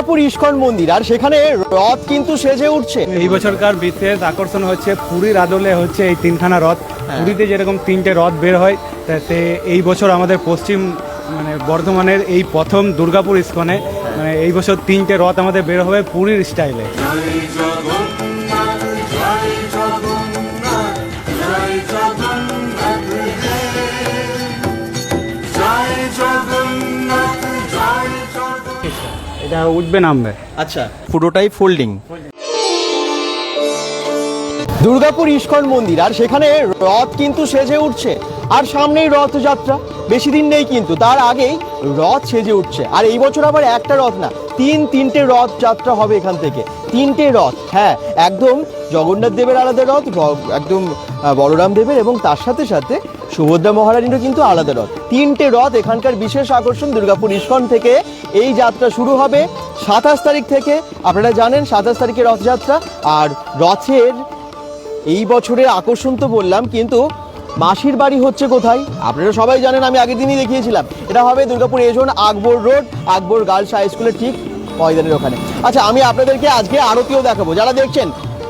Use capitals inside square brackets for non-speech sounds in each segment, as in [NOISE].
Durgapur ISKCON মন্দির আর সেখানে রথ কিন্তু সেজে উঠছে। এই বছরকার বিশেষ আকর্ষণ হচ্ছে পুরীর আদলে হচ্ছে এই তিনখানা রথ। পুরীতে যেরকম তিনটে রথ বের হয় তাতে এই বছর আমাদের পশ্চিম মানে বর্ধমানের এই প্রথম দুর্গাপুর ইস্কনে মানে এই বছর তিনটে রথ আমাদের বের হবে পুরীর স্টাইলে। এটা উঠবে নামবে। আচ্ছা পুরোটাই ফোল্ডিং দুর্গাপুর ইস্কন মন্দির আর সেখানে রথ কিন্তু সেজে উঠছে। আর সামনেই রথযাত্রা বেশি দিন নেই কিন্তু তার আগেই রথ সেজে উঠছে। আর এই বছর আবার একটা রথ না তিন তিনটে রথ যাত্রা হবে এখান থেকে। তিনটে রথ হ্যাঁ একদম জগন্নাথ দেবের আলাদা রথ একদম বলরাম দেবের এবং তার সাথে সাথে সুভদ্রা মহারানীরও কিন্তু আলাদা রথ। তিনটে রথ এখানকার বিশেষ আকর্ষণ দুর্গাপুর ইস্কন থেকে। এই যাত্রা শুরু হবে সাতাশ তারিখ থেকে। আপনারা জানেন সাতাশ তারিখে রথযাত্রা। আর রথের এই বছরের আকর্ষণ তো বললাম, কিন্তু মাসির বাড়ি হচ্ছে কোথায়? আপনারা সবাই জানেন, আমি আগের দিনই দেখিয়েছিলাম। এটা হবে দুর্গাপুর এজন Akbar road, Akbar girls high স্কুলের ঠিক ময়দানের ওখানে। আচ্ছা আমি আপনাদেরকে আজকে আরতিও দেখাবো। যারা দেখছেন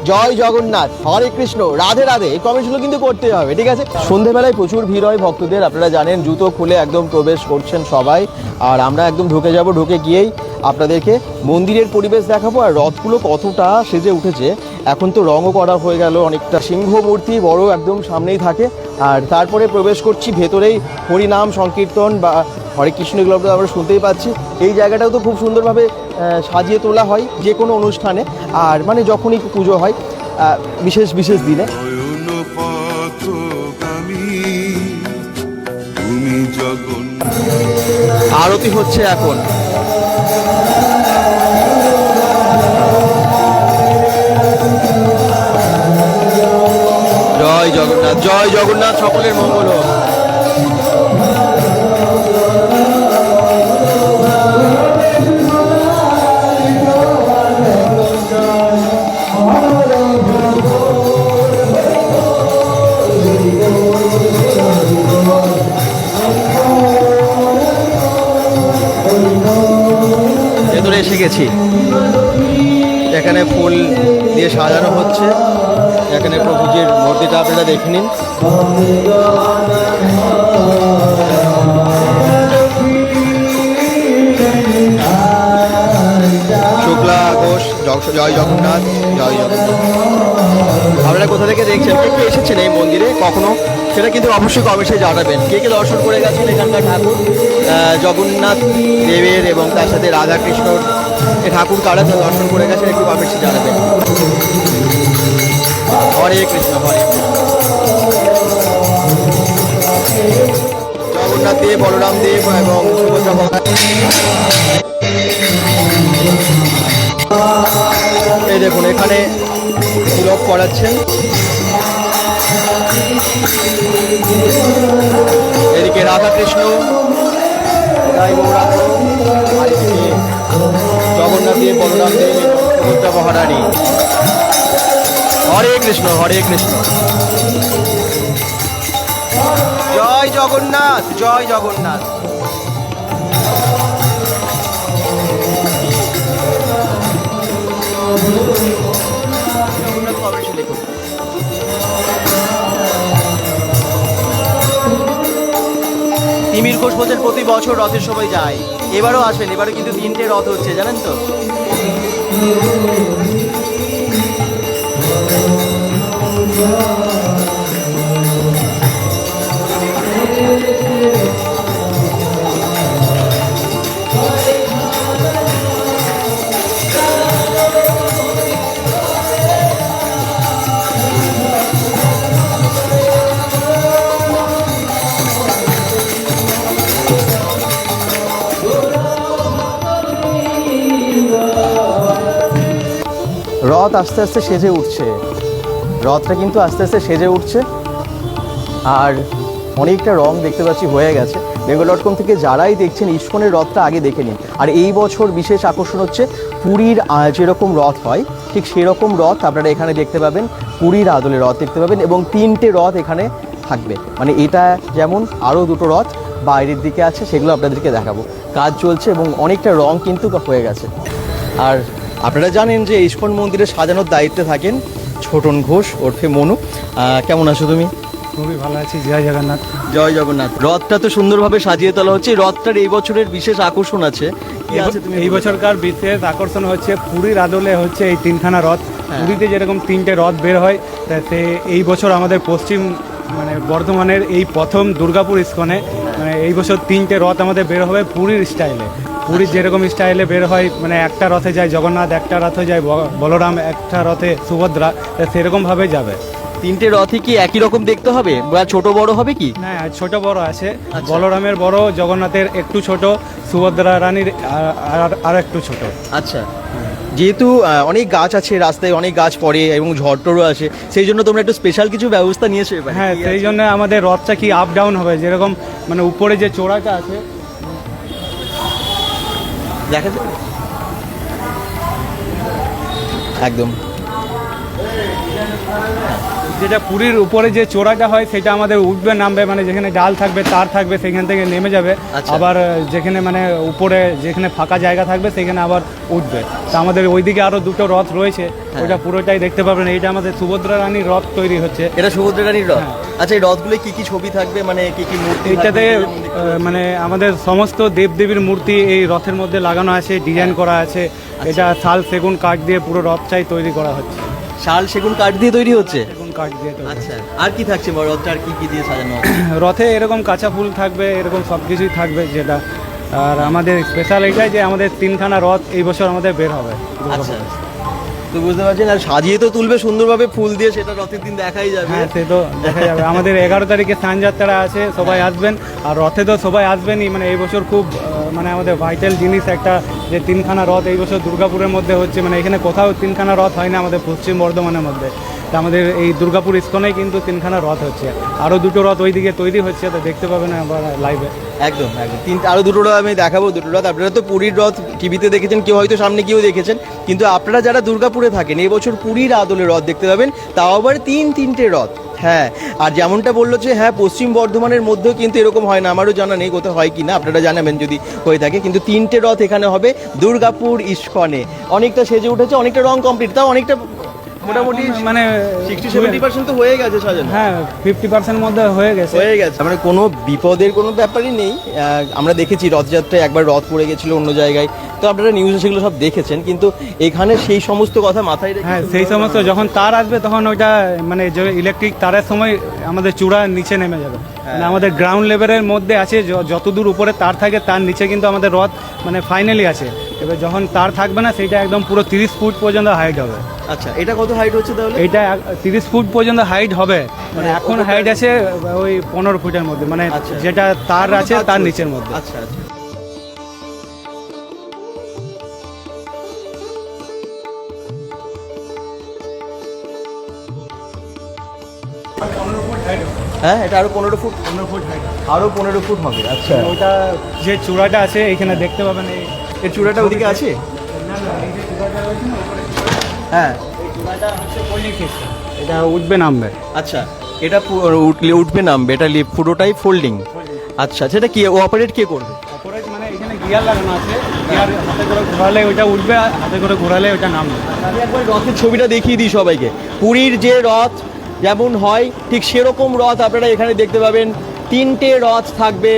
জয় জগন্নাথ, হরে কৃষ্ণ, রাধে রাধে, এই কমেন্টগুলো কিন্তু করতে হবে, ঠিক আছে? সন্ধেবেলায় প্রচুর ভিড় হয় ভক্তদের, আপনারা জানেন, জুতো খুলে একদম প্রবেশ করছেন সবাই, আর আমরা একদম ঢুকে যাব, ঢুকে গিয়েই আপনাদেরকে মন্দিরের পরিবেশ দেখাবো আর রথগুলো কতটা সেজে উঠেছে। এখন তো রঙও করা হয়ে গেল অনেকটা সিংহ মূর্তি বড় একদম সামনেই থাকে। আর তারপরে প্রবেশ করছি ভেতরেই হরিনাম সংকীর্তন বা হরে কৃষ্ণ এগুলো আমরা শুনতেই পাচ্ছি। এই জায়গাটাও তো খুব সুন্দরভাবে সাজিয়ে তোলা হয় যে কোনো অনুষ্ঠানে। আর মানে যখনই পুজো হয় বিশেষ বিশেষ দিনে। আরতি হচ্ছে এখন। জয় জগন্নাথ জয় জগন্নাথ সকলের মঙ্গল হোক। সাজানো হচ্ছে। এখানে প্রভুজির মূর্তিটা আপনারা দেখে নিন। শুক্লা, ঘোষ জয় জগন্নাথ জয় জগন্নাথ। আপনারা কোথা থেকে দেখছেন? কে কে এসেছেন এই মন্দিরে? কখনো? সেটা কিন্তু অবশ্যই কমেন্টে জানাবেন। কে কে দর্শন করে গেছেন এখানকার ঠাকুর? জগন্নাথ দেবের এবং তার সাথে রাধা কৃষ্ণর ঠাকুর কারা দর্শন করে গেছেন একটু কমেন্টে জানাবেন হরে কৃষ্ণ, হরে জগন্নাথ দেব, বলরাম দেব এবং সুভদ্রা এই দেখুন, এখানে তিলক করাচ্ছেন এদিকে রাধাকৃষ্ণ গৌরাঙ্গ আর এদিকে জগন্নাথ দেব বলরাম দেব সুভদ্রা মহারানী। হরে কৃষ্ণ হরে কৃষ্ণ। জয় জগন্নাথ জয় জগন্নাথ। তিমির ঘোষ প্রতি বছর রথের সময় যায়। এবারও আসবেন এবারও কিন্তু তিনটে রথ হচ্ছে জানেন তো? রথ আস্তে আস্তে সেজে উঠছে। রথটা কিন্তু আস্তে আস্তে সেজে উঠছে। আর অনেকটা রং দেখতে পাচ্ছি হয়ে গেছে। বেঙ্গল ডট কম থেকে যারাই দেখছেন, ইস্কনের রথটা আগে দেখে নিন। আর এই বছর বিশেষ আকর্ষণ হচ্ছে পুরীর যেরকম রথ হয়, ঠিক সেরকম রথ আপনারা এখানে দেখতে পাবেন। পুরীর আদলে রথ দেখতে পাবেন এবং তিনটে রথ এখানে থাকবে। মানে এটা যেমন আরও দুটো রথ বাইরের দিকে আছে, সেগুলো আপনাদেরকে দেখাবো। কাজ চলছে এবং অনেকটা রং কিন্তু হয়ে গেছে। আর আপনারা জানেন যে ইস্কন মন্দিরে সাজানোর দায়িত্বে থাকেন ছোটন ঘোষ ওরফে মনু। কেমন আছো তুমি? খুবই ভালো আছি। জয় জগন্নাথ। জয় জগন্নাথ। রথটা তো সুন্দরভাবে সাজিয়ে তোলা হচ্ছে। রথটার এই বছরের বিশেষ আকর্ষণ আছে। এই বছরকার বিশেষ আকর্ষণ হচ্ছে পুরীর আদলে হচ্ছে এই তিনখানা রথ। হ্যাঁ। পুরীতে যেরকম তিনটে রথ বের হয় তাতে এই বছর আমাদের পশ্চিম মানে বর্ধমানের এই প্রথম দুর্গাপুর ইস্কনে মানে এই বছর তিনটে রথ আমাদের বের হবে পুরীর স্টাইলে। পুরীর যেরকম স্টাইলে বের হয় মানে একটা রথে যায় জগন্নাথ একটা রথে যায় বলরাম একটা রথে সুভদ্রা তা সেরকমভাবে যাবে। তিনটে রথই কি একই রকম দেখতে হবে? বা ছোট বড় হবে কি? হ্যাঁ ছোট বড় আছে। আচ্ছা। বলরামের বড় জগন্নাথের একটু ছোট সুভদ্রা রানীর আর- আর- আর একটু ছোট। আচ্ছা। যেহেতু অনেক গাছ আছে রাস্তায় অনেক গাছ পড়ে এবং ঝড়টরও আছে সেই জন্য তোমরা একটু স্পেশাল কিছু ব্যবস্থা নিয়েছো হ্যাঁ সেই জন্য আমাদের রথটা কি আপ ডাউন হবে? যেরকম মানে উপরে যে চোড়াটা আছে দেখা যাবে? একদম। যেটা পুরীর উপরে যে চোরাটা হয় সেটা আমাদের উঠবে নামবে মানে যেখানে ডাল থাকবে তার থাকবে সেখান থেকে নেমে যাবে। আচ্ছা। আবার যেখানে মানে উপরে যেখানে ফাঁকা জায়গা থাকবে সেখানে আবার উঠবে। তা আমাদের ওইদিকে আরও দুটো রথ রয়েছে হ্যাঁ। ওইটা পুরোটাই দেখতে পাবেন। এইটা আমাদের সুভদ্রা রানীর রথ তৈরি হচ্ছে। এটা সমুদ্র রানীর রথ? হ্যাঁ। আচ্ছা এই রথগুলো কি কি ছবি থাকবে? মানে কি কি মূর্তি এটাতে মানে আমাদের সমস্ত দেবদেবীর মূর্তি এই রথের মধ্যে লাগানো আছে ডিজাইন করা আছে। আচ্ছা। এটা শাল সেগুন কাঠ দিয়ে পুরো রথটাই তৈরি করা হচ্ছে। শাল সেগুন কাঠ দিয়ে তৈরি হচ্ছে? কাঠ দিয়ে তৈরি। আচ্ছা আর কি থাকছে বড় রথটা আর কি কি দিয়ে সাজানো আছে [CLEARS THROAT] রথে এরকম কাঁচা ফুল থাকবে এরকম সব কিছুই থাকবে যেটা। আর আমাদের স্পেশাল এটাই যে আমাদের তিনখানা রথ এই বছর আমাদের বের হবে। আচ্ছা। তো বুঝতে পারছেন? আর সাজিয়ে তো তুলবে সুন্দরভাবে ফুল দিয়ে, সেটা রথের দিন দেখাই যাবে। হ্যাঁ সে তো দেখা যাবে। আমাদের এগারো তারিখে স্নান যাত্রা আছে, সবাই আসবেন। আর রথে তো সবাই আসবেনই। মানে এই বছর খুব মানে আমাদের ভাইটাল জিনিস একটা যে তিনখানা রথ এই বছর দুর্গাপুরের মধ্যে হচ্ছে। মানে এখানে কোথাও তিনখানা রথ হয় না আমাদের পশ্চিম বর্ধমানের মধ্যে। তা আমাদের এই দুর্গাপুর ইস্কনেই কিন্তু তিনখানা রথ হচ্ছে। আরও দুটো রথ ওইদিকে তৈরি হচ্ছে, তো দেখতে পাবেন আবার লাইভে একদম একদম। তিন আরও দুটো রথ আমি দেখাবো, দুটো রথ। আপনারা তো পুরীর রথ টিভিতে দেখেছেন, কেউ হয়তো সামনে গিয়েও দেখেছেন। কিন্তু আপনারা যারা দুর্গাপুরে থাকেন, এই বছর পুরীর আদলে রথ দেখতে পাবেন। তাও আবার তিন তিনটে রথ। হ্যাঁ আর যেমনটা বলল যে হ্যাঁ পশ্চিম বর্ধমানের মধ্যেও কিন্তু এরকম হয় না, আমারও জানা নেই, কোথাও হয় কি না, আপনারা জানাবেন যদি হয়ে থাকে। কিন্তু তিনটে রথ এখানে হবে দুর্গাপুর ইস্কনে। অনেকটা সেজে উঠেছে, অনেকটা রং কমপ্লিট তাও অনেকটা মোটামুটি মানে সিক্সটি সেভেন্টি পার্সেন্ট তো হয়ে গেছে সাজানো। হ্যাঁ ফিফটি পার্সেন্ট মধ্যে হয়ে গেছে। হয়ে গেছে। মানে কোনো বিপদের কোনো ব্যাপারই নেই। আমরা দেখেছি রথযাত্রায় একবার রথ পড়ে গেছিল অন্য জায়গায়। তো আপনারা নিউজে সেগুলো সব দেখেছেন কিন্তু এখানে সেই সমস্ত কথা মাথায় রেখে হ্যাঁ সেই সমস্ত যখন তার আসবে তখন ওইটা মানে যে ইলেকট্রিক তারের সময় আমাদের চূড়া নিচে নেমে যাবে। মানে আমাদের গ্রাউন্ড লেভেলের মধ্যে আছে যতদূর উপরে তার থাকে তার নিচে কিন্তু আমাদের রথ মানে ফাইনালি আছে। এবার যখন তার থাকবে না সেটা একদম পুরো তিরিশ ফুট পর্যন্ত হাইট হবে। আচ্ছা এটা কত হাইট হচ্ছে তাহলে? এইটা তিরিশ ফুট পর্যন্ত হাইট হবে। মানে হ্যাঁ, এখন হাইট আছে ওই পনেরো ফুটের মধ্যে মানে আচ্ছা। যেটা তার আছে তার নিচের মধ্যে। আচ্ছা আচ্ছা। হ্যাঁ এটা আরও পনেরো ফুট? পনেরো ফুট হাইট আরও পনেরো ফুট হবে আচ্ছা। ওইটা যে চূড়াটা আছে এখানে দেখতে পাবেন এই এর চূড়াটা ওদিকে আছে? হ্যাঁ। এটা উঠবে নামবে। আচ্ছা এটা উঠলে উঠবে নামবে। এটা লিপ পুরোটাই ফোল্ডিং আচ্ছা সেটা কি অপারেট কে করবে? অপরাইট মানে এখানে গিয়ার লাগানো আছে। গিয়ার হাতে করে ঘোরালে ওইটা উঠবে হাতে করে ঘোরালে ওইটা নামবে। আমি একবার রথের ছবিটা দেখিয়ে দিই সবাইকে। পুরীর যে রথ যেমন হয় ঠিক সেরকম রথ আপনারা এখানে দেখতে পাবেন। তিনটে রথ থাকবে।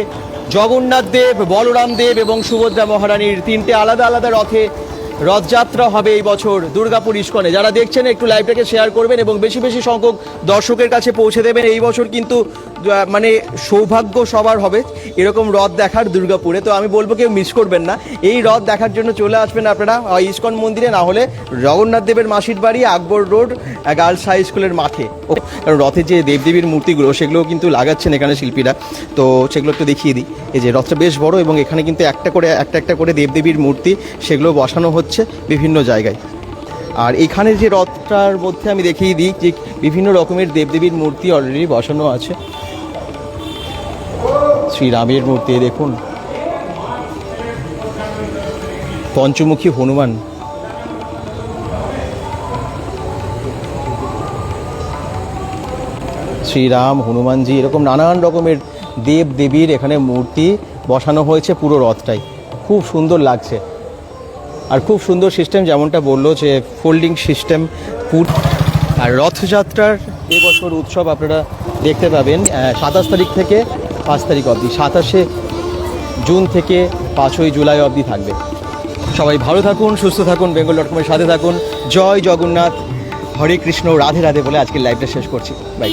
জগন্নাথ দেব বলরাম দেব এবং সুভদ্রা মহারানীর তিনটে আলাদা আলাদা রথে রথযাত্রা হবে এই বছর দুর্গাপুর ইস্কনে। যারা দেখছেন একটু লাইভটাকে শেয়ার করবেন এবং বেশি বেশি সংখ্যক দর্শকের কাছে পৌঁছে দেবেন। এই বছর কিন্তু মানে সৌভাগ্য সবার হবে এরকম রথ দেখার দুর্গাপুরে। তো আমি বলব কেউ মিস করবেন না। এই রথ দেখার জন্য চলে আসবেন আপনারা ইস্কন মন্দিরে না হলে জগন্নাথ দেবের মাসির বাড়ি আকবর রোড গার্লস হাই স্কুলের মাঠে। ও, কারণ রথে যে দেবদেবীর মূর্তিগুলো সেগুলো কিন্তু লাগাচ্ছেন এখানে শিল্পীরা। তো সেগুলো একটু দেখিয়ে দিই। এই যে রথটা বেশ বড় এবং এখানে কিন্তু একটা করে একটা একটা করে দেবদেবীর মূর্তি সেগুলো বসানো হচ্ছে। বিভিন্ন জায়গায়। আর এখানে যে রথটার মধ্যে আমি দেখিয়ে দিই যে বিভিন্ন রকমের দেবদেবীর মূর্তি অলরেডি বসানো আছে। শ্রীরামের মূর্তি দেখুন। পঞ্চমুখী হনুমান। শ্রীরাম, হনুমানজি, এরকম নানান রকমের দেব দেবীর এখানে মূর্তি বসানো হয়েছে পুরো রথটাই। খুব সুন্দর লাগছে। আর খুব সুন্দর সিস্টেম যেমনটা বলল যে ফোল্ডিং সিস্টেম পুর আর রথযাত্রার এবছর উৎসব আপনারা দেখতে পাবেন সাতাশ তারিখ থেকে পাঁচ তারিখ অবধি, সাতাশে জুন থেকে পাঁচই জুলাই অবধি থাকবে। সবাই ভালো থাকুন, সুস্থ থাকুন, বেঙ্গল ডট কমের সাথে থাকুন। জয় জগন্নাথ, হরে কৃষ্ণ, রাধে রাধে বলে আজকের লাইভটা শেষ করছি। বাই